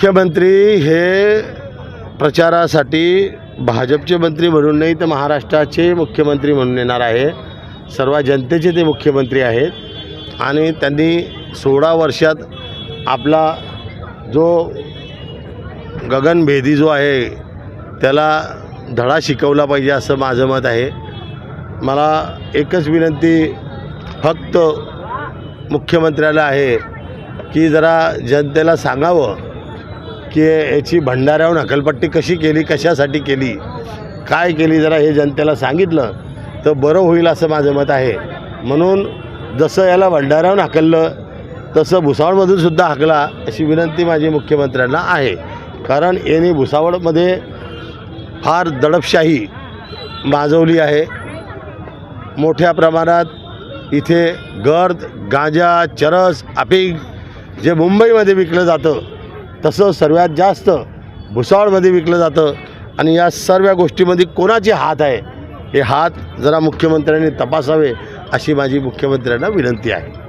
मुख्यमंत्री हे प्रचारासाठी भाजपचे मंत्री म्हणून नाही तर महाराष्ट्राचे मुख्यमंत्री म्हणून येणार आहे. सर्व जनतेचे ते मुख्यमंत्री आहेत. आणि त्यांनी सोळा वर्षात आपला जो गगनभेदी जो आहे त्याला धडा शिकवला पाहिजे असं माझं मत आहे. मला एकच विनंती फक्त मुख्यमंत्र्याला आहे की जरा जनतेला सांगावं. की याची भंडाऱ्याहून हकलपट्टी कशी केली कशासाठी केली काय केली जरा हे जनतेला सांगितलं तर बरं होईल असं माझं मत आहे. म्हणून जसं याला भंडाऱ्याहून हाकललं तसं भुसावळमधून सुद्धा हाकला अशी विनंती माझी मुख्यमंत्र्यांना आहे. कारण याने भुसावळमध्ये फार दडपशाही माजवली आहे. मोठ्या प्रमाणात इथे गर्द गांजा चरस अफीग जे मुंबईमध्ये विकलं जातं तसं सर्वात जास्त भुसावळमध्ये विकलं जातं. आणि या सर्व गोष्टीमध्ये कोणाचे हात आहे? हे हात जरा मुख्यमंत्र्यांनी तपासावे अशी माझी मुख्यमंत्र्यांना विनंती आहे.